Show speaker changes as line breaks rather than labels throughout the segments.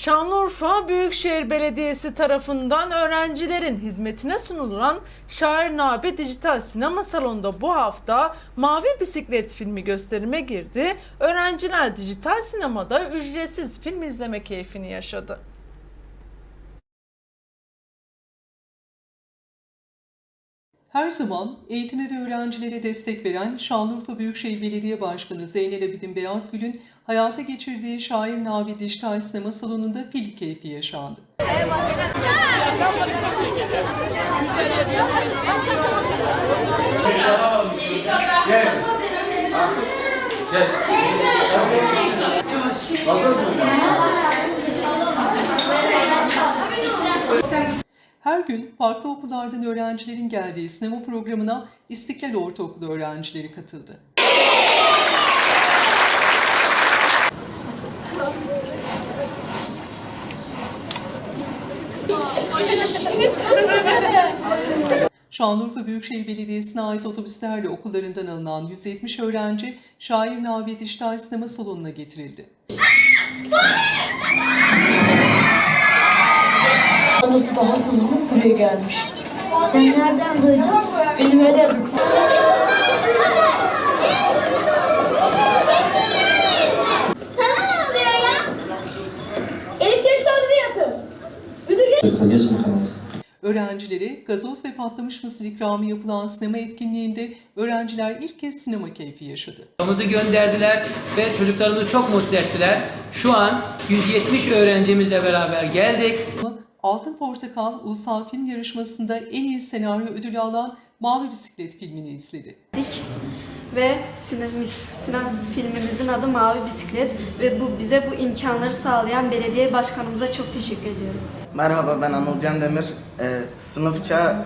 Şanlıurfa Büyükşehir Belediyesi tarafından öğrencilerin hizmetine sunulan Şair Nabi Dijital Sinema Salonu'nda bu hafta Mavi Bisiklet filmi gösterime girdi. Öğrenciler dijital sinemada ücretsiz film izleme keyfini yaşadı.
Her zaman eğitime ve öğrencilere destek veren Şanlıurfa Büyükşehir Belediye Başkanı Zeynel Abidin Beyazgül'ün hayata geçirdiği Şair Navi Dijital Sinema Salonu'nda film keyfi yaşandı. Her gün farklı okullardan öğrencilerin geldiği sinema programına İstiklal Ortaokulu öğrencileri katıldı. Şanlıurfa Büyükşehir Belediyesi'ne ait otobüslerle okullarından alınan 170 öğrenci Şair Nabi Dijital Sinema Salonu'na getirildi.
Buraya gelmiş. Sen nereden duydun? Benim öyle
Sana ne oluyor ya? Elif geç taklidi yapıyor. Müdür geç.
Çocuklar geçin kanat.
Öğrencilere gazoz ve patlamış mısır ikramı yapılan sinema etkinliğinde öğrenciler ilk kez sinema keyfi yaşadı.
Bizi gönderdiler ve çocuklarımızı çok mutlu ettiler. Şu an 170 öğrencimizle beraber geldik.
Altın Portakal Ulusal Film Yarışması'nda en iyi senaryo ödülü alan Mavi Bisiklet filmini izledi.
Dik ve sinemiz, sinem filmimizin adı Mavi Bisiklet ve bu bize bu imkanları sağlayan belediye başkanımıza çok teşekkür ediyorum.
Merhaba ben Anıl Can Demir. Ee, sınıfça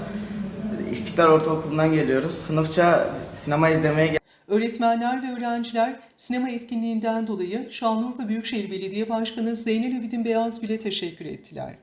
İstiklal Ortaokulu'ndan geliyoruz. Sınıfça sinema izlemeye gel-
Öğretmenler ve öğrenciler sinema etkinliğinden dolayı Şanlıurfa Büyükşehir Belediye Başkanı Zeynel Abidin Beyazgül'e teşekkür ettiler.